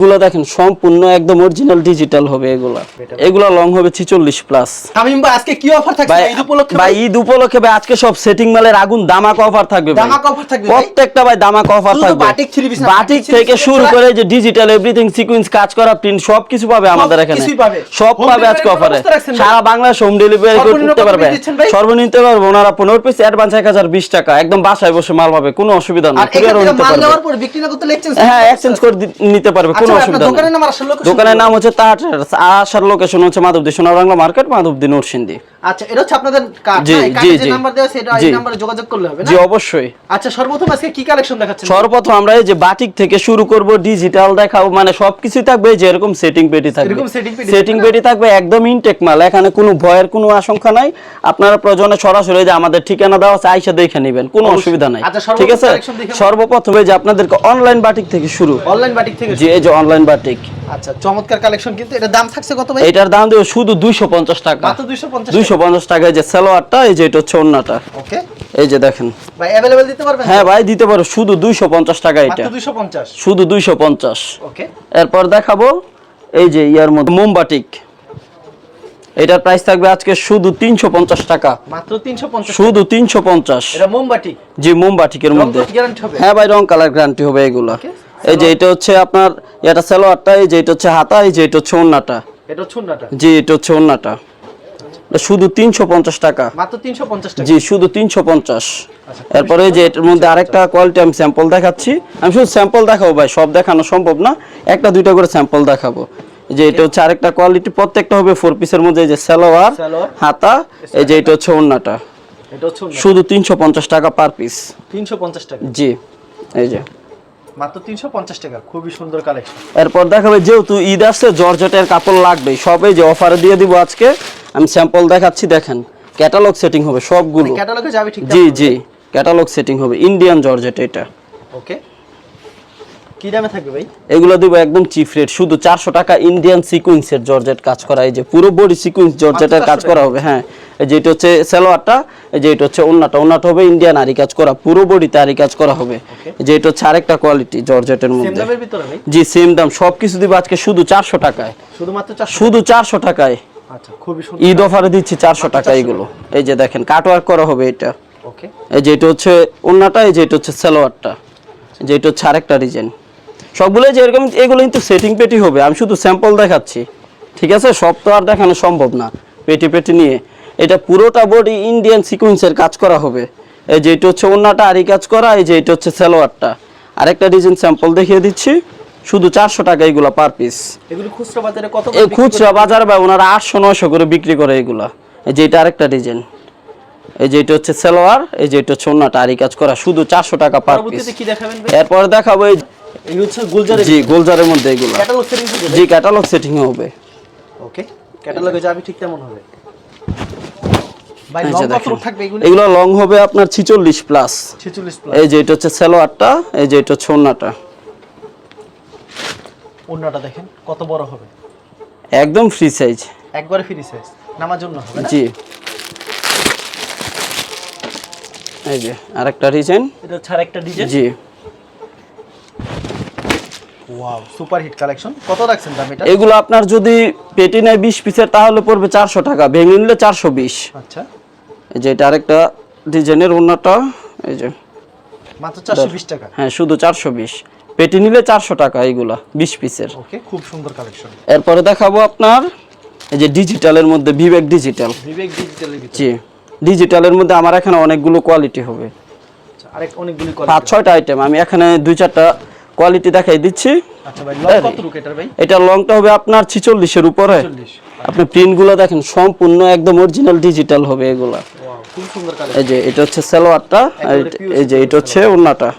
এগুলো দেখেন সম্পূর্ণ একদম অরিজিনাল ডিজিটাল হবে এগুলা। এগুলা লং হবে ছিচল্লিশ প্লাস তামিম ভাই আজকে কি অফার থাকছে ভাই ঈদ উপলক্ষে ভাই ঈদ উপলক্ষে ভাই আজকে সব সেটিং মালের আগুন দামাক অফার থাকবে দামাক থাকবে প্রত্যেকটা ভাই দামাক অফার থাকবে। বাটিক থেকে শুরু করে যে ডিজিটাল এভরিথিং সিকোয়েন্স কাজ করা প্রিন্ট সব কিছু পাবে আমাদের এখানে। সব পাবে আজকে অফারে? সারা বাংলাদেশ হোম ডেলিভারি করতে পারবে? সর্বনিম্ন নিতে পারবে ওনারা পনেরো পিস অ্যাডভান্স এক হাজার বিশ টাকা। একদম বাসায় বসে মাল পাবে কোনো অসুবিধা নেই। কুরিয়ারও নিতে পারবে। হ্যাঁ এক্সচেঞ্জ করে নিতে পারবে। কোনো অসুবিধা নেই দোকানের নাম হচ্ছে তাহার আসার লোকেশন হচ্ছে মাধবদী সোনার বাংলা মার্কেট মাধবদী নরসিংদী। আচ্ছা এটা হচ্ছে আপনাদের কার্ড জি, জি, যে জি। নাম্বার দেওয়া এটা এই নাম্বারে যোগাযোগ করলে হবে না? জি অবশ্যই। আচ্ছা সর্বপ্রথম আজকে কি কালেকশন দেখাচ্ছেন? সর্বপ্রথম আমরা এই যে বাটিক থেকে শুরু করব ডিজিটাল দেখাও মানে সবকিছুই থাকবে যে এরকম সেটিং পেটি থাকবে। এরকম setting পেটি সেটিং পেটি থাকবে একদম ইনটেক মাল এখানে কোনো ভয়ের কোনো আশঙ্কা নাই। আপনারা প্রয়োজনে সরাসরি যে আমাদের ঠিকানা দেওয়া আছে আইসা দেখে নেবেন কোনো অসুবিধা নাই। আচ্ছা, ঠিক আছে? সর্বপ্রথম যে আপনাদেরকে অনলাইন বাটিক থেকে শুরু। অনলাইন বাটিক থেকে যে এই যে অনলাইন বাটিক আচ্ছা চমৎকার কালেকশন কিন্তু। এটা দাম থাকছে কত ভাই? এটার দাম দেবো শুধু দুইশো পঞ্চাশ টাকা। মাত্র 250 দুইশো পঞ্চাশ টাকা এই যে সালোয়ারটা এই যে এটা হচ্ছে অন্যটা ওকে এই যে দেখেন ভাই अवेलेबल দিতে পারবেন হ্যাঁ ভাই দিতে পারো শুধু দুইশো পঞ্চাশ টাকা এটা মাত্র 250 শুধু দুইশো পঞ্চাশ ওকে এরপর দেখাবো এই যে ইয়ার মধ্যে মোমবাটিক এটার প্রাইস থাকবে আজকে শুধু তিনশো পঞ্চাশ টাকা মাত্র 350 শুধু তিনশো পঞ্চাশ এটা মোমবাটি জি মোমবাটিকের মধ্যে গ্যারান্টি হবে হ্যাঁ ভাই রং কালার গ্যারান্টি হবে এগুলা এই যে এটা হচ্ছে আপনার এটা সালোয়ারটা এই যে এটা হচ্ছে হাতা এই যে এটা হচ্ছে ওন্নাটা এটা ছুন্নাটা জি এটা হচ্ছে ওন্নাটা এটা শুধু তিনশো পঞ্চাশ টাকা। মাত্র 350 টাকা? জি শুধু তিনশো পঞ্চাশ। এরপরে যে এটার মধ্যে আরেকটা কোয়ালিটি আমি স্যাম্পল দেখাচ্ছি। আমি শুধু স্যাম্পল দেখাবো ভাই সব দেখানো সম্ভব না। একটা দুইটা করে স্যাম্পল দেখাবো। যে এটা হচ্ছে আরেকটা কোয়ালিটি প্রত্যেকটা হবে ফোর পিসের মধ্যে যে সালোয়ার। হাতা এই যে এটা হচ্ছে ওন্নাটা শুধু তিনশো পঞ্চাশ টাকা পার পিস 350 টাকা। জি এই যে। মাত্র 350 টাকা খুবই সুন্দর কালেকশন এরপর দেখাবে যেহেতু ঈদ আসছে জর্জেটের কাপড় লাগবে সবই যে অফারে দিয়ে দিব আজকে। আমি স্যাম্পল দেখাচ্ছি দেখেন। ক্যাটালগ সেটিং হবে সবগুলো। ক্যাটালগে যাবে ঠিক জি জি। ক্যাটালগ সেটিং হবে। ইন্ডিয়ান জর্জেট এটা। ওকে কি দামে থাকবে ভাই? এগুলো দিব একদম চিপ রেট শুধু চারশো টাকা ইন্ডিয়ান সিকুয়েন্সের জর্জেট কাজ করা। এই যে পুরো বডি সিকুয়েন্স জর্জেটের কাজ করা হবে হ্যাঁ। এই যে এটা হচ্ছে সালোয়ারটা এই যে এটা হচ্ছে ওন্নাটা। ওন্নাটা হবে ইন্ডিয়ান আরি কাজ করা। পুরো বডিতে আরি কাজ করা হবে। যে এটা হচ্ছে আরেকটা কোয়ালিটি জর্জেটের মধ্যে। জি সেম দাম। সব কিছু দিব আজকে শুধু চারশো টাকায়। শুধুমাত্র 400 শুধু চারশো টাকায়। খুবই সুন্দর ঈদ অফারে দিচ্ছি চারশো টাকা এগুলো। এই যে দেখেন কাটওয়ার্ক করা হবে এটা। এই যে এটা হচ্ছে এই যে এটা হচ্ছে সালোয়ারটা। যে এটা হচ্ছে আরেকটা ডিজাইন। সবগুলো যে এরকম এগুলো কিন্তু সেটিং পেটি হবে। আমি শুধু স্যাম্পল দেখাচ্ছি। ঠিক আছে? সব তো আর দেখানো সম্ভব না পেটি পেটি নিয়ে। এটা পুরোটা বডি ইন্ডিয়ান সিকুয়েন্সের কাজ করা হবে। এই যে এটা হচ্ছে ওন্নাটা আরই কাজ করা এই যে এটা হচ্ছে সালোয়ারটা। আরেকটা ডিজাইন স্যাম্পল দেখিয়ে দিচ্ছি। শুধু চারশো টাকা এগুলো পার পিস খুচরা বাজারে কত এই খুচরা বাজার বা ওনারা আটশো নয়শো করে বিক্রি করে এগুলা। এই যে এটা আরেকটা ডিজাইন এই যে এটা হচ্ছে সালোয়ার এই যে এটা হচ্ছে ওন্নাটা আরই কাজ করা শুধু চারশো টাকা? পার পিস এরপর দেখাবো এই এই হচ্ছে গুলজারের জি গোলজারের মধ্যে এগুলো। জি ক্যাটালগ সেটিং হবে। ওকে ক্যাটালগে যাবে ঠিক তেমন হবে। এগুলো? লং হবে আপনার ছিচল্লিশ প্লাস এই যে এটা হচ্ছে সালোয়ারটা এই যে এটা হচ্ছে ওন্নাটা। ওন্নাটা দেখেন কত বড় হবে। একদম ফ্রি সাইজ একবারে ফ্রি সাইজ নামার জন্য হবে জি। এই যে আরেকটা ডিজাইন এটা হচ্ছে আরেকটা ডিজাইন জি। ওয়াও সুপার হিট কালেকশন কত রাখছেন দাম এটা? এগুলো আপনার যদি পেটি নেয় বিশ পিসের তাহলে পড়বে চারশো টাকা ভেঙে নিলে চারশো বিশ। আচ্ছা। এই যে এটা আরেকটা ডিজাইনের ওন্নাটা এই যে। মাত্র 420 টাকা? হ্যাঁ শুধু চারশো বিশ। পেটি নিলে চারশো টাকা এইগুলা বিশ পিসের। খুব সুন্দর কালেকশন এরপরে দেখাবো আপনার এই যে ডিজিটালের মধ্যে বিবেক ডিজিটাল বিবেক ডিজিটালের ভিতরে। জি ডিজিটালের মধ্যে আমার এখানে অনেকগুলো কোয়ালিটি হবে। আচ্ছা, আরেক অনেকগুলি পাঁচ ছয়টা আইটেম আমি এখানে দুই চারটা কোয়ালিটি দেখাই দিচ্ছি। আচ্ছা এটা লংটা হবে আপনার ছিচল্লিশের উপরে। 40 আপনি প্রিন্টগুলো দেখেন সম্পূর্ণ একদম অরিজিনাল ডিজিটাল হবে এগুলা। ওয়াও খুব সুন্দর কালেকশন এই যে এটা হচ্ছে সালোয়ারটা এই যে এটা হচ্ছে ওন্নাটা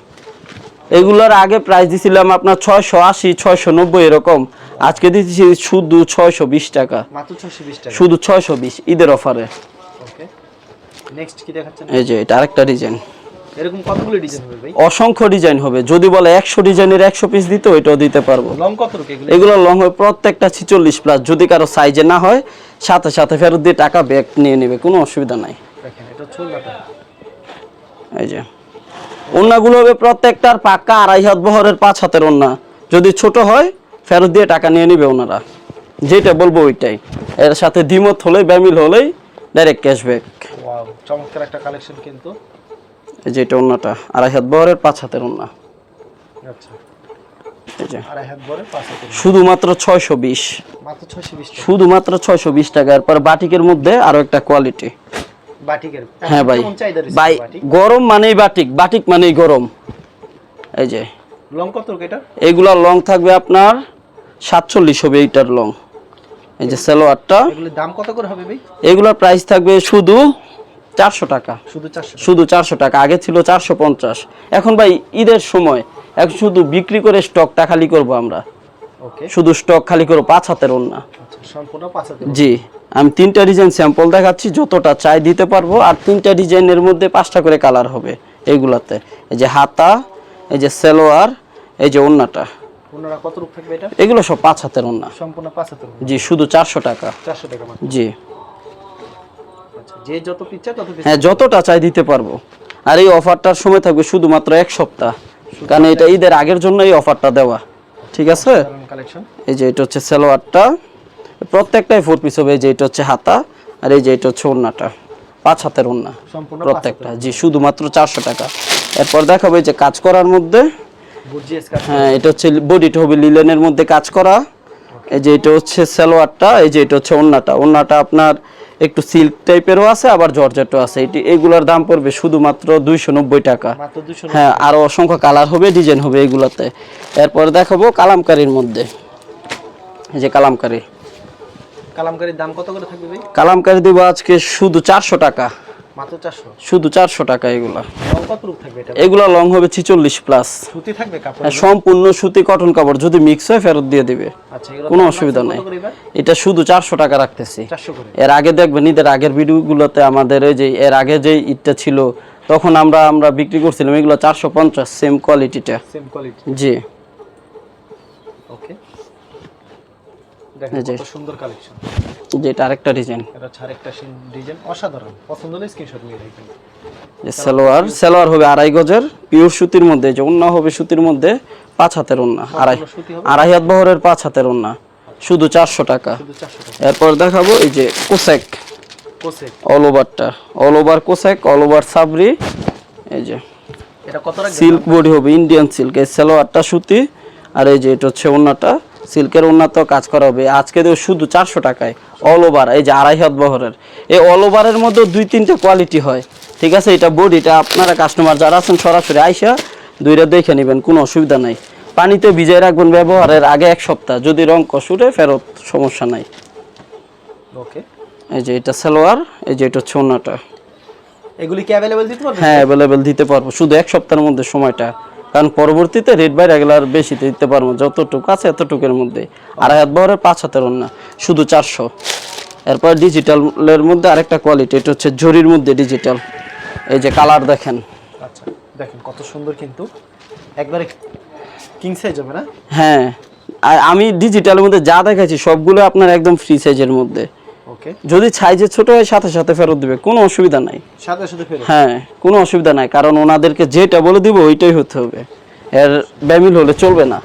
এগুলোর আগে প্রাইস দিছিলাম আপনার ছয়শো আশি ছয়শো নব্বই এরকম। আজকে দিচ্ছি শুধু ছয়শো বিশ টাকা। মাত্র 620 টাকা। শুধু ছয়শো বিশ ঈদের অফারে এই যে এটা আরেকটা ডিজাইন এরকম কতগুলো ডিজাইন হবে ভাই? অসংখ্য ডিজাইন হবে। যদি বলে একশো ডিজাইনের একশো পিস দিতে ওইটাও দিতে পারব। লং কত এগুলো? এগুলো লং হবে প্রত্যেকটা ছিচল্লিশ প্লাস যদি কারও সাইজে না হয় সাথে সাথে ফেরত দিয়ে টাকা ব্যাক নিয়ে নেবে কোনো অসুবিধা নাই। দেখেন এটা ছোলাটা এই যে। ওন্নাগুলো হবে প্রত্যেকটার পাক্কা আড়াই হাত বহরের পাঁচ হাতের ওন্না যদি ছোট হয় ফেরত দিয়ে টাকা নিয়ে নিবে ওনারা। যেটা বলব ওইটাই। এর সাথে দ্বিমত হলেই ব্যামিল হলেই ডাইরেক্ট ক্যাশব্যাক ওয়াও চমৎকার একটা কালেকশন কিন্তু। এই যে এটা ওনাটা আড়াই হাত বহরের পাঁচ হাতের ওনা আচ্ছা। শুধুমাত্র ছয়শো বিশ। শুধুমাত্র ছয়শো বিশ টাকা। এরপর বাটিকের মধ্যে আরও একটা কোয়ালিটি বাটিকের। হ্যাঁ ভাই। ভাই গরম মানেই বাটিক বাটিক মানেই গরম। এই যে। লং কত এটা? এইগুলা লং থাকবে আপনার সাতচল্লিশ হবে এইটার লং। এই যে সালোয়ারটা। দাম কত করে হবে ভাই? এগুলোর প্রাইস থাকবে শুধু চারশো টাকা। শুধু চারশো শুধু চারশো টাকা আগে ছিল চারশো পঞ্চাশ। এখন ভাই ঈদের সময় এখন শুধু বিক্রি করে স্টকটা খালি করব আমরা। শুধু স্টক খালি করব পাঁচ হাতের ওন্না আচ্ছা পাঁচ হাতের জি আমি তিনটা ডিজাইন স্যাম্পল দেখাচ্ছি যতটা চাই দিতে পারব আর তিনটা ডিজাইনের মধ্যে পাঁচটা করে কালার হবে এইগুলাতে এই যে হাতা এই যে সেলোয়ার এই যে এটা? এগুলো সব পাঁচ হাতের ওন্না সম্পূর্ণ পাঁচ হাতের জি শুধু চারশো টাকা। চারশো টাকা জি। আচ্ছা যে যত পিচ্ছা তত হ্যাঁ যতটা চাই দিতে পারব। আর এই অফারটার সময় থাকবে শুধুমাত্র এক সপ্তাহ। কারণ এটা ঈদের আগের জন্য এই অফারটা দেওয়া। ঠিক আছে? এই যে এটা হচ্ছে সালোয়ারটা। প্রত্যেকটাই ফোর পিস হবে এই যে এটা হচ্ছে হাতা আর এই যে এটা হচ্ছে ওন্নাটা পাঁচ হাতের ওন্না সম্পূর্ণ প্রত্যেকটা। জি শুধুমাত্র চারশো টাকা। এরপর দেখাবো এই যে কাজ করার মধ্যে। হ্যাঁ এটা হচ্ছে বডিটা হবে লিলেনের মধ্যে কাজ করা। এই যে এটা হচ্ছে সালোয়ারটা এই যে এটা হচ্ছে ওন্নাটা ওন্নাটা আপনার একটু সিল্ক টাইপেরও আছে আবার জর্জেটও আছে। এটি এগুলোর দাম পড়বে শুধুমাত্র দুইশো নব্বই টাকা। হ্যাঁ আরও অসংখ্য কালার হবে ডিজাইন হবে এগুলাতে। এরপর দেখাবো কালামকারির মধ্যে। এই যে কালামকারী। কালামকারীর দাম কত করে থাকবে কালামকারি দেবো আজকে শুধু চারশো টাকা। মাত্র শুধু চারশো টাকা এগুলা। লং কত রূপ থাকবে এটা? এগুলা লং হবে ছিচল্লিশ প্লাস। সুতি থাকবে কাপড় সম্পূর্ণ সুতি কটন কাপড়। যদি মিক্স হয় ফেরত দিয়ে দিবে। আচ্ছা কোনো অসুবিধা নাই। এটা শুধু চারশো টাকা রাখতেছি। করে। এর আগে দেখবেন ঈদের আগের ভিডিওগুলোতে আমাদের এই যে এর আগে যে ঈদটা ছিল তখন আমরা আমরা বিক্রি করছিলাম এগুলো চারশো পঞ্চাশ সেম কোয়ালিটিটা সেম কোয়ালিটি জি। ওকে। কত সুন্দর কালেকশন যেটা আরেকটা ডিজাইন এটা আরেকটা ডিজাইন অসাধারণ। পছন্দ হলে স্ক্রিনশট নিয়ে রাখবেন যে সালোয়ার সালোয়ার হবে আড়াই গজের পিওর সুতির মধ্যে যে ওন্না হবে সুতির মধ্যে পাঁচ হাতের ওন্না আড়াই আড়াই হাত বহরের পাঁচ হাতের ওন্না শুধু চারশো টাকা। এরপর দেখাবো এই যে কোসেক। অল ওভারটা অল ওভার কোসেক অল ওভার সাবরি। এই যে সিল্ক বডি হবে ইন্ডিয়ান সিল্ক এই সালোয়ারটা সুতি আর এই যে এটা হচ্ছে ওন্নাটা সিল্কের উন্নত কাজ করা হবে। আজকে দেবো শুধু চারশো টাকায় অল ওভার এই যে আড়াই হাত বহরের। এই অল ওভারের মধ্যে দুই তিনটা কোয়ালিটি হয়। ঠিক আছে এটা বডিটা আপনারা কাস্টমার যারা আছেন সরাসরি আইসা দুইটা দেখে নেবেন কোনো অসুবিধা নাই। পানিতে ভিজাই রাখবেন ব্যবহারের আগে এক সপ্তাহ যদি রং কষুরে ফেরত সমস্যা নাই। ওকে এই যে এটা সালোয়ার এই যে এটা হচ্ছে ওন্নাটা। এগুলি কি অ্যাভেলেবল দিতে পারবেন? হ্যাঁ অ্যাভেলেবেল দিতে পারব। শুধু এক সপ্তাহের মধ্যে সময়টা কারণ পরবর্তীতে রেট বাই রেগুলার বেশি দিতে পারব যতটুকু আছে এতটুকুর মধ্যে। আড়াই হাত বহরের পাঁচ হাতের না শুধু চারশো। এরপর ডিজিটালের মধ্যে আরেকটা কোয়ালিটি এটা হচ্ছে জরির মধ্যে ডিজিটাল এই যে কালার দেখেন। আচ্ছা দেখেন কত সুন্দর কিন্তু। একবারে কিং সাইজ হবে না? হ্যাঁ আর আমি ডিজিটালের মধ্যে যা দেখাচ্ছি সবগুলো আপনার একদম ফ্রি সাইজের মধ্যে। ওকে। যদি সাইজে ছোট হয় সাথে সাথে ফেরত দিবে কোনো অসুবিধা নাই। সাথে সাথে ফেরত। হ্যাঁ কোনো অসুবিধা নাই কারণ ওনাদেরকে যেটা বলে দিব ওইটাই হতে হবে। এর ব্যামিল হলে চলবে না।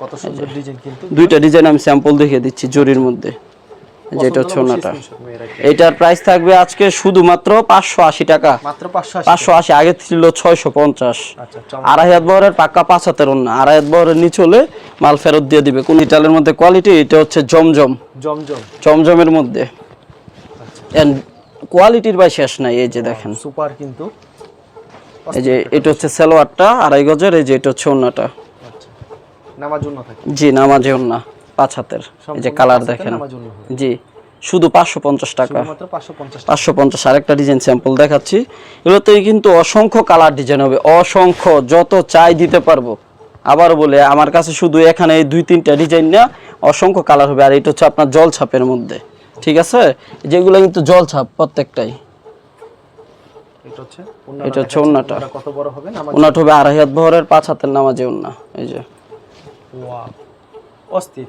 কত সুন্দর ডিজাইন কিন্তু। দুইটা ডিজাইন আমি স্যাম্পল দেখিয়ে দিচ্ছি জরির মধ্যে। যেটা হচ্ছে ওনাটা। এইটার প্রাইস থাকবে আজকে শুধুমাত্র পাঁচশো আশি টাকা। পাঁচশো আশি আগে ছিল ছয়শো পঞ্চাশ। আচ্ছা আড়াই হাত বহরের পাক্কা পাঁচ হাতের অন্য আড়াই হাত বহরের নিচে হলে মাল ফেরত দিয়ে দিবে। কোন ইটালের মধ্যে কোয়ালিটি এটা হচ্ছে জমজম। জমজম। জমজমের মধ্যে। কোয়ালিটির ভাই শেষ নাই এই যে দেখেন। সুপার কিন্তু। এই যে এটা হচ্ছে সালোয়ারটা আড়াই গজের এই যে এটা হচ্ছে অন্যটা আচ্ছা। থাকে। জি নামাজে অন্য পাঁচ হাতের এই যে কালার দেখেন। জি শুধু পাঁচশো পঞ্চাশ টাকা। পাঁচশো পঞ্চাশ আরেকটা ডিজাইন স্যাম্পল দেখাচ্ছি। এগুলোতে কিন্তু অসংখ্য কালার ডিজাইন হবে অসংখ্য যত চাই দিতে পারব। আবার বলে আমার কাছে শুধু এখানে এই দুই তিনটা ডিজাইন না অসংখ্য কালার হবে। আর এটা হচ্ছে আপনার জল ছাপের মধ্যে। ঠিক আছে? যেগুলো কিন্তু জল ছাপ প্রত্যেকটাই। এটা হচ্ছে নামাজ ওনাট হবে আড়াই হাত বহরের পাঁচ হাতের নামাজে ওন্না এই যে। অস্থির।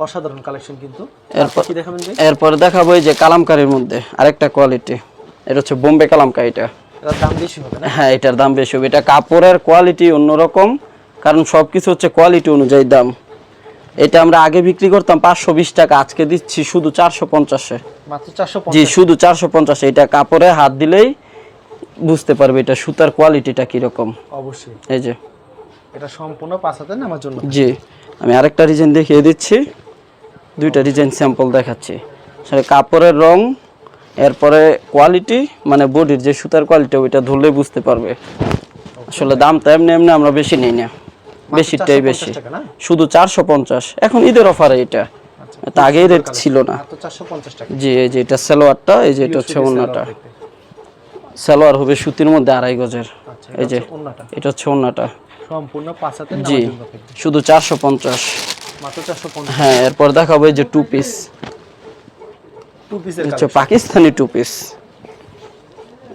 অসাধারণ কালেকশন কিন্তু। এরপর- কি দেখাবেন এরপরে দেখাবো এই যে কালামকারির মধ্যে আরেকটা কোয়ালিটি এটা হচ্ছে বোম্বে কালামকারিটা এটার দাম বেশি হবে না? হ্যাঁ এটার দাম বেশি হবে। এটা কাপড়ের কোয়ালিটি অন্যরকম কারণ সব কিছু হচ্ছে কোয়ালিটি অনুযায়ী দাম। এটা আমরা আগে বিক্রি করতাম পাঁচশো বিশ টাকা আজকে দিচ্ছি শুধু চারশো পঞ্চাশে। জি শুধু চারশো পঞ্চাশে। এটা কাপড়ে হাত দিলেই বুঝতে পারবে এটা সুতার কোয়ালিটিটা কীরকম। অবশ্যই। এই যে। এটা সম্পূর্ণ পাঁচ হাতের নামার জন্য। জি আমি আরেকটা ডিজাইন দেখিয়ে দিচ্ছি। দুইটা ডিজাইন স্যাম্পল দেখাচ্ছি। আসলে কাপড়ের রং এরপরে কোয়ালিটি মানে বডির যে সুতার কোয়ালিটি ওইটা ধরলে বুঝতে পারবে। আসলে দামটা এমনি এমনি আমরা বেশি নিই না। বেশিটাই 450 বেশি। শুধু চারশো পঞ্চাশ। এখন ঈদের অফারে এটা। আচ্ছা, তা আগেই রেট ছিল না। জি এই যে এটা সালোয়ারটা এই যে এটা হচ্ছে ওন্নাটা। সালোয়ার হবে সুতির মধ্যে আড়াই গজের। আচ্ছা এই যে এটা হচ্ছে ওন্নাটা। সম্পূর্ণ জি। শুধু চারশো পঞ্চাশ। হ্যাঁ এরপর দেখাবো এই যে টু পিস টু পিসের হচ্ছে পাকিস্তানি টু পিস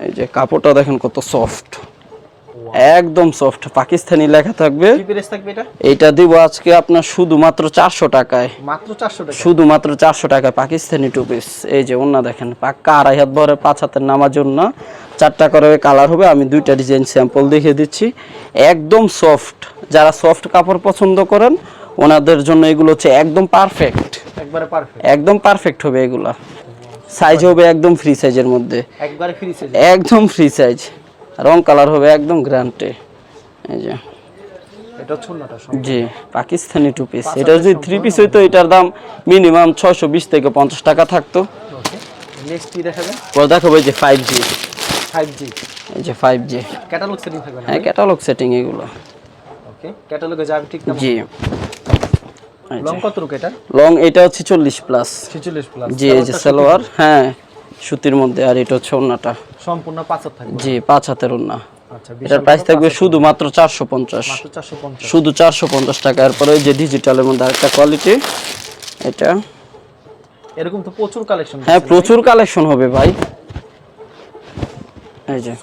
এই যে কাপড়টা দেখেন কত সফট একদম সফট পাকিস্তানি লেখা থাকবে। এটা? দিব আজকে আপনার শুধুমাত্র চারশো টাকায়। মাত্র চারশো টাকা শুধুমাত্র চারশো টাকায় পাকিস্তানি টু পিস এই যে ওনা দেখেন পাক্কা আড়াই হাত ভরে পাঁচ হাতের নামার জন্য চারটা করে কালার হবে আমি দুইটা ডিজাইন স্যাম্পল দেখিয়ে দিচ্ছি। একদম সফট যারা সফট কাপড় পছন্দ করেন ওনাদের জন্য এগুলো হচ্ছে একদম পারফেক্ট একবারে পারফেক্ট একদম পারফেক্ট হবে এগুলা। সাইজ হবে একদম ফ্রি সাইজের মধ্যে। একবারে ফ্রি সাইজ একদম ফ্রি সাইজ রং কালার হবে একদম গ্রান্টে এই যে। এটা জি পাকিস্তানি টু পিস এটা যদি থ্রি পিস হইতো এটার দাম মিনিমাম ছয়শো বিশ থেকে পঞ্চাশ টাকা থাকতো। ওকে নেক্সট কি দেখাবেন পরে দেখাবো যে ফাইভ জি ফাইভ জি এই যে ফাইভ জি ক্যাটালগ সেটিং থাকবে হ্যাঁ ক্যাটালগ সেটিং এগুলো। ওকে? ক্যাটালগে যাবে ঠিক জি। লং কত রুক এটা? লং এটা হচ্ছে চল্লিশ প্লাস 46 প্লাস জি এই যে সালোয়ার হ্যাঁ সুতির মধ্যে আর এটা হচ্ছে ওন্নাটা সম্পূর্ণ পাঁচ হাত থাকবে। জি পাঁচ হাতের ওন্না আচ্ছা এটার প্রাইস থাকবে শুধুমাত্র চারশো পঞ্চাশ। মাত্র 450 শুধু চারশো পঞ্চাশ টাকা। এরপরে যে ডিজিটালের মধ্যে আরেকটা কোয়ালিটি এটা। এরকম তো প্রচুর কালেকশন হ্যাঁ প্রচুর কালেকশন হবে ভাই।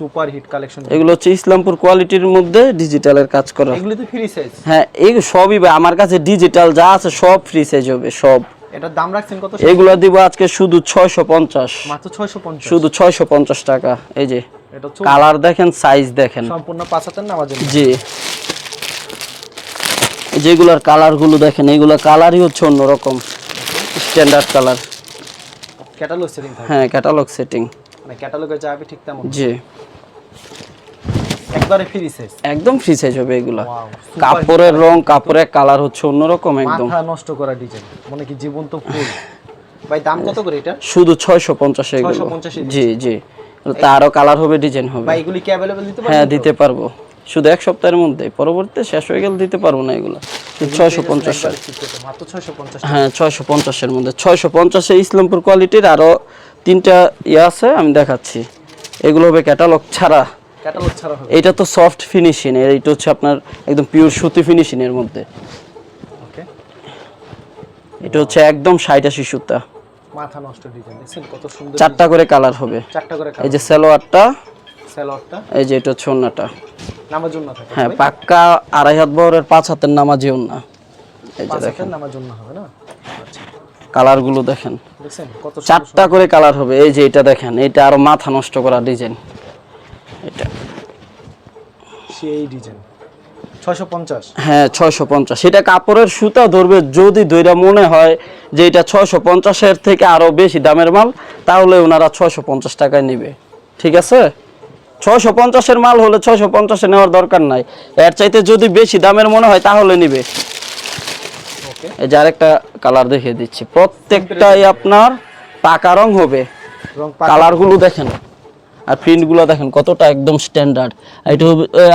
Super hit collection. এগুলো হচ্ছে ইসলামপুর কোয়ালিটির মধ্যে ডিজিটালের কাজ করা। এগুলি তো ফ্রি সাইজ হ্যাঁ এই সবই আমার কাছে ডিজিটাল যা আছে সব ফ্রি সাইজ হবে সব। এটার দাম রাখছেন কত এগুলো দিব আজকে শুধু ছয়শো পঞ্চাশ। মাত্র 650 শুধু ছয়শো পঞ্চাশ টাকা এই যে। এটা কালার দেখেন সাইজ দেখেন। সম্পূর্ণ জন্য জি। যেগুলোর কালারগুলো দেখেন এইগুলো কালারই হচ্ছে অন্যরকম। স্ট্যান্ডার্ড কালার ক্যাটালগ সেটিং হ্যাঁ ক্যাটালগ সেটিং মানে ক্যাটালগে যাবে ঠিক তেমন জি একবারে ফ্রি সাইজ একদম ফ্রি সাইজ হবে এগুলো ওয়াও কাপড়ের রং কাপড়ের কালার হচ্ছে অন্যরকম একদম মাথা নষ্ট করা ডিজাইন মানে কি জীবন্ত ফুল ভাই দাম কত করে এটা শুধু ছয়শো পঞ্চাশ এগুলো 650 এ জি জি তারও কালার হবে ডিজাইন হবে ভাই এগুলি কি अवेलेबल দিতে হ্যাঁ পারবেন তো? দিতে পারবো শুধু এক সপ্তাহের মধ্যে পরবর্তীতে শেষ হয়ে গেলে দিতে পারবো না এগুলো ছয়শো পঞ্চাশ একবারে cheap rate এ, মাত্র 650 হ্যাঁ ছয়শো পঞ্চাশের মধ্যে ছয়শো পঞ্চাশে ইসলামপুর কোয়ালিটির আরও তিনটা ইয়ে আছে আমি দেখাচ্ছি। এগুলো হবে ক্যাটালগ ছাড়া। ক্যাটালগ ছাড়া এটা তো সফট ফিনিশিং এইটা হচ্ছে আপনার একদম পিওর সুতি ফিনিশিং এর মধ্যে। ওকে এটা হচ্ছে একদম ষাট আশি সুতা। মাথা নষ্ট ডিজাইন দেখছেন কত সুন্দর চারটা করে কালার হবে। চারটা করে কালার এই যে সালোয়ারটা স্যালোয়ারটা এই যে এটা হচ্ছে ওন্নাটা। নামার জন্য থাকে হ্যাঁ পাক্কা আড়াই হাত বহরের পাঁচ হাতের নামাজি ওন্না। এই যে দেখেন। নামার জন্য হবে না? আচ্ছা। কালারগুলো দেখেন। চারটা করে কালার হবে। এই যে এটা দেখেন এটা আরও মাথা নষ্ট করা ডিজাইন। এটা। সেই ডিজাইন। 650 হ্যাঁ কাপড়ের সুতা ধরবে যদি দইরা মনে হয় যে এটা ছয়শো পঞ্চাশের থেকে আরও বেশি দামের মাল তাহলে ওনারা ছয়শো পঞ্চাশ টাকায় নেবে। ঠিক আছে? ছয়শো পঞ্চাশের মাল হলে ছয়শো পঞ্চাশে নেওয়ার দরকার নাই। এর চাইতে যদি বেশি দামের মনে হয় তাহলে নিবে। এই যে আরেকটা কালার দেখিয়ে দিচ্ছি। প্রত্যেকটাই আপনার পাকা রং হবে। রং কালারগুলো দেখেন। আর প্রিন্টগুলো দেখেন কতটা একদম স্ট্যান্ডার্ড এটা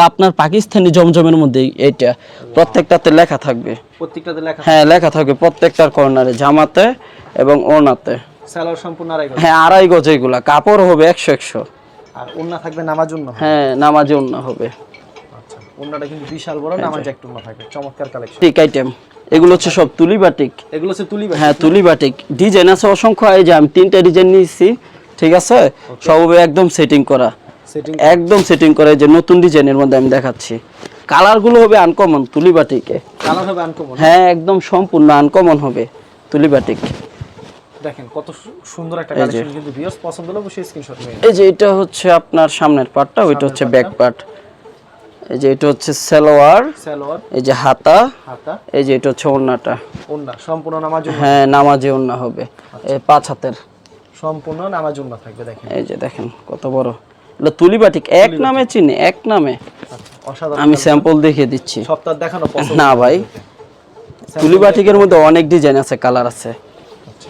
আপনার পাকিস্তানি জমজমের মধ্যে এইটা। প্রত্যেকটাতে লেখা থাকবে। প্রত্যেকটাতে লেখা হ্যাঁ লেখা থাকবে প্রত্যেকটার কর্নারে জামাতে এবং ওনাতে স্যালোয়ার সম্পূর্ণ আড়াই গজ। হ্যাঁ আড়াই গজ এগুলা। কাপড় হবে একশো একশো। আর ওন্না থাকবে নামার জন্য হ্যাঁ নামাজে ওন্না হবে। ওন্নাটা কিন্তু বিশাল বড় নামাজ একটা ওন্না থাকবে চমৎকার কালেকশন ঠিক আইটেম এগুলো হচ্ছে সব তুলি বাটিক এগুলো হচ্ছে তুলি হ্যাঁ তুলি বাটিক ডিজাইন আছে অসংখ্য এই যে আমি তিনটা ডিজাইন নিয়েছি ঠিক আছে? সব একদম সেটিং করা। একদম সেটিং করে যে নতুন ডিজাইনের মধ্যে আমি দেখাচ্ছি। কালারগুলো হবে আনকমন তুলি বাটিকে কালার হবে আনকমন হ্যাঁ একদম সম্পূর্ণ আনকমন হবে তুলি বাটিক দেখেন কত সুন্দর একটা কালেকশন কিন্তু ভিউয়ার্স পছন্দ হলে অবশ্যই স্ক্রিনশট নিয়ে এই যে এটা হচ্ছে আপনার সামনের পার্টটা ওইটা হচ্ছে ব্যাক পার্ট এই যে এটা হচ্ছে সালোয়ার সালোয়ার। এই যে হাতা হাতা। এই যে এটা হচ্ছে ওড়নাটা। ওন্না সম্পূর্ণ নামাজ হ্যাঁ নামাজি ওড়না হবে। এই পাঁচ হাতের। সম্পূর্ণ নামাজ ওন্না থাকবে দেখেন। এই যে দেখেন কত বড়। এটা তুলি বাটিক এক নামে চিনি এক নামে। আচ্ছা, আমি স্যাম্পল দেখিয়ে দিচ্ছি। সপ্তাহ দেখানো না ভাই। তুলি বাটিকের মধ্যে অনেক ডিজাইন আছে কালার আছে। আচ্ছা।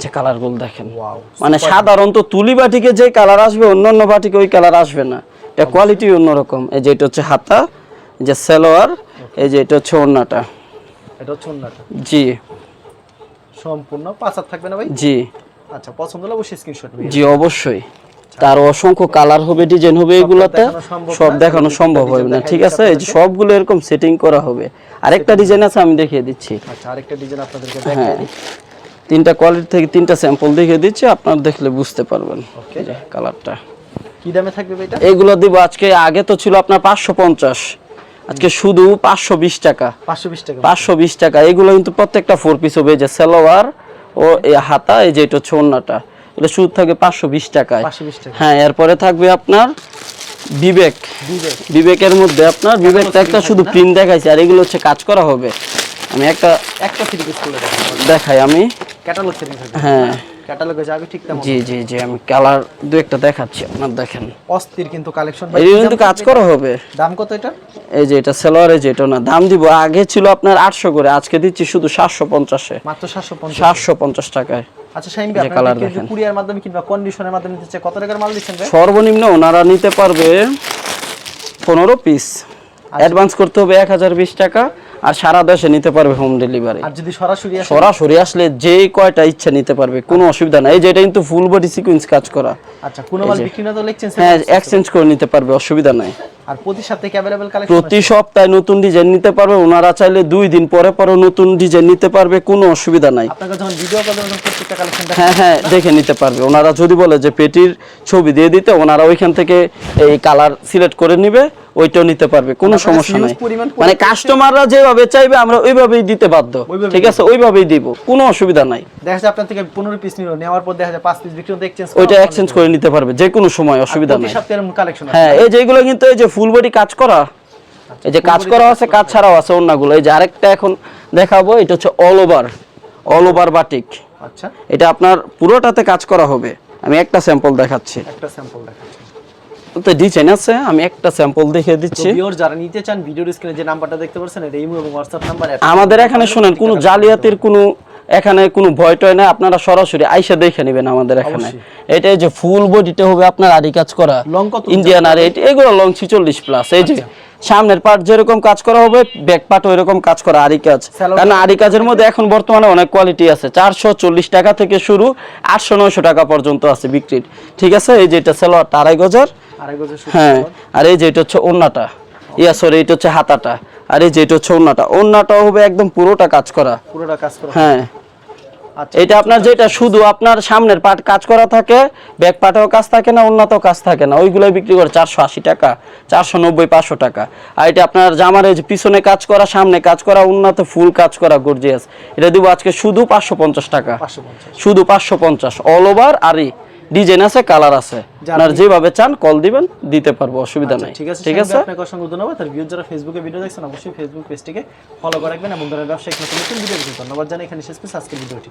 যে কালারগুলো দেখেন। মানে সাধারণত তুলি বাটিকে যে কালার আসবে অন্য অন্য বাটিকে ওই কালার আসবে না। এটা কোয়ালিটি অন্যরকম এই যে এটা হচ্ছে হাতা যে সালোয়ার এই যে এটা হচ্ছে ওড়নাটা। এটা হচ্ছে ওন্নাটা জি। সম্পূর্ণ পাঁচ হাত থাকবে না ভাই? জি। আচ্ছা পছন্দ হলে অবশ্যই স্ক্রিনশট জি অবশ্যই। তার অসংখ্য কালার হবে ডিজাইন হবে এগুলাতে সব দেখানো সম্ভব হবে না ঠিক আছে? এই যে সবগুলো এরকম সেটিং করা হবে। আরেকটা ডিজাইন আছে আমি দেখিয়ে দিচ্ছি। আচ্ছা আরেকটা ডিজাইন আপনাদেরকে হ্যাঁ। দেখাই তিনটা কোয়ালিটি থেকে তিনটা স্যাম্পল দেখিয়ে দিচ্ছি আপনারা দেখলে বুঝতে পারবেন। ওকে কালারটা কি দামে থাকবে এটা এগুলো দিব আজকে আগে তো ছিল আপনার পাঁচশো পঞ্চাশ। আজকে শুধু পাঁচশো বিশ টাকা। পাঁচশো বিশ টাকা। পাঁচশো বিশ টাকা। এগুলো কিন্তু প্রত্যেকটা ফোর পিস হবে যে সালোয়ার ও এই হাতা এই যে এটা হচ্ছে ওড়নাটা এটা শুধু থাকবে পাঁচশো বিশ টাকায়। পাঁচশো বিশ টাকা। হ্যাঁ এরপরে থাকবে আপনার বিবেক। বিবেক। বিবেকের মধ্যে আপনার বিবেকটা একটা শুধু প্রিন্ট দেখাইছে আর এগুলো হচ্ছে কাজ করা হবে। আমি একটা একটা থ্রি পিস দেখাই আমি। ক্যাটালগ হ্যাঁ। ক্যাটালগে যাবে ঠিক তেমন জি জি জি আমি কালার দু একটা দেখাচ্ছি আপনার দেখেন। অস্থির কিন্তু কালেকশন এই কিন্তু কাজ করা হবে। দাম কত এটা? এই যে এটা সেলোয়ার যে এটা না দাম দিব আগে ছিল আপনার আটশো করে আজকে দিচ্ছি শুধু সাতশো পঞ্চাশে। মাত্র সাতশো পঞ্চাশ। সাতশো পঞ্চাশ টাকায়। আচ্ছা শাইন কুরিয়ার মাধ্যমে কিংবা কন্ডিশনের মাধ্যমে নিতে কত টাকার মাল দিচ্ছেন ভাই? সর্বনিম্ন ওনারা নিতে পারবে পনেরো পিস অ্যাডভান্স করতে হবে এক হাজার বিশ টাকা আর সারা দেশে নিতে পারবে হোম ডেলিভারি আর যদি সরাসরি সরাসরি আসলে যে কয়টা ইচ্ছা নিতে পারবে কোনো অসুবিধা নাই। এই যে এটা কিন্তু ফুল বডি সিকুয়েন্স কাজ করা। আচ্ছা কোনো মাল বিক্রি না তো লিখছেন হ্যাঁ এক্সচেঞ্জ করে নিতে পারবে অসুবিধা নাই। আর প্রতি সপ্তাহে অ্যাভেলেবল কালেকশন প্রতি সপ্তাহে নতুন ডিজাইন নিতে পারবে ওনারা চাইলে দুই দিন পরে পরে নতুন ডিজাইন নিতে পারবে কোনো অসুবিধা নাই। আপনাকে যখন ভিডিও কল যখন প্রত্যেকটা কালেকশন হ্যাঁ হ্যাঁ দেখে নিতে পারবে। ওনারা যদি বলে যে পেটির ছবি দিয়ে দিতে ওনারা ওইখান থেকে এই কালার সিলেক্ট করে নিবে ওইটাও নিতে পারবে কোনো সমস্যা নাই। মানে কাস্টমাররা যেভাবে চাইবে আমরা ওইভাবেই দিতে বাধ্য। ঠিক আছে? ওইভাবেই দিব কোনো অসুবিধা নাই। দেখা যায় আপনার থেকে পনেরো পিস নিল নেওয়ার পর দেখা যায় পাঁচ পিস বিক্রি হতে এক্সচেঞ্জ ওইটা এক্সচেঞ্জ করে নিতে পারবে যে কোনো সময় অসুবিধা নাই। কালেকশন হ্যাঁ এই যেগুলো কিন্তু এই যে ফুল বডি কাজ করা এই যে কাজ করা আছে কাজ ছাড়াও আছে অন্যগুলো। এই যে আরেকটা এখন দেখাবো এটা হচ্ছে all over all over batik আচ্ছা। এটা আপনার পুরোটাতে কাজ করা হবে। আমি একটা স্যাম্পল দেখাচ্ছি। একটা স্যাম্পল দেখাচ্ছি। তো ডিজাইন আছে আমি একটা স্যাম্পল দেখিয়ে দিচ্ছি। ভিউয়ার যারা নিতে চান ভিডিওর স্ক্রিনে যে নাম্বারটা দেখতে পাচ্ছেন এটা ইমো এবং হোয়াটসঅ্যাপ নাম্বার আমাদের এখানে শুনেন কোনো জালিয়াতির কোনো এখানে কোনো ভয় টয় নাই আপনারা সরাসরি আইসা দেখে নেবেন আমাদের এখানে। এটা এই যে ফুল বডিতে হবে আপনার আরি কাজ করা। লং কত ইন্ডিয়ান আর এইট এগুলো লং ছিচল্লিশ প্লাস এই যে সামনের পার্ট যেরকম কাজ করা হবে ব্যাক পার্ট ওইরকম কাজ করা আরি কাজ। কারণ আরি কাজের মধ্যে এখন বর্তমানে অনেক কোয়ালিটি আছে। চারশো চল্লিশ টাকা থেকে শুরু আটশো নয়শো টাকা পর্যন্ত আছে বিক্রির। ঠিক আছে? এই যে এটা সালোয়ারটা আড়াই গজার। হ্যাঁ আর এই যে এটা হচ্ছে ওন্নাটা ইয়া সরি এটা হচ্ছে হাতাটা। আর এই যে এটা হচ্ছে ওন্নাটা ওন্নাটাও হবে একদম পুরোটা কাজ করা। পুরোটা কাজ করা। হ্যাঁ। আচ্ছা এটা আপনার যেটা শুধু আপনার সামনের পাট কাজ করা থাকে ব্যাক পাটেও কাজ থাকে না অন্যতেও কাজ থাকে না। ওইগুলো বিক্রি করে চারশো আশি টাকা চারশো নব্বই পাঁচশো টাকা। আর এটা আপনার জামার এই যে পিছনে কাজ করা সামনে কাজ করা উন্নত ফুল কাজ করা গর্জিয়াস এটা দিব আজকে শুধু পাঁচশো পঞ্চাশ টাকা। শুধু পাঁচশো পঞ্চাশ অল ওভার আরই। ডিজাইন আছে কালার আছে। আপনার যেভাবে চান কল দিবেন দিতে পারব অসুবিধা নাই। ঠিক আছে ঠিক ঠিক আছে? আপনাকে অসংখ্য ধন্যবাদ। আর ভিউজ যারা ফেসবুকে ভিডিও দেখছেন অবশ্যই ফেসবুক পেজটিকে ফলো করে রাখবেন এবং যারা ব্যবসায়িক নতুন নতুন ভিডিও দেখছেন ধন্যবাদ জানাই। এখানে শেষ করছি আজকের ভিডিওটি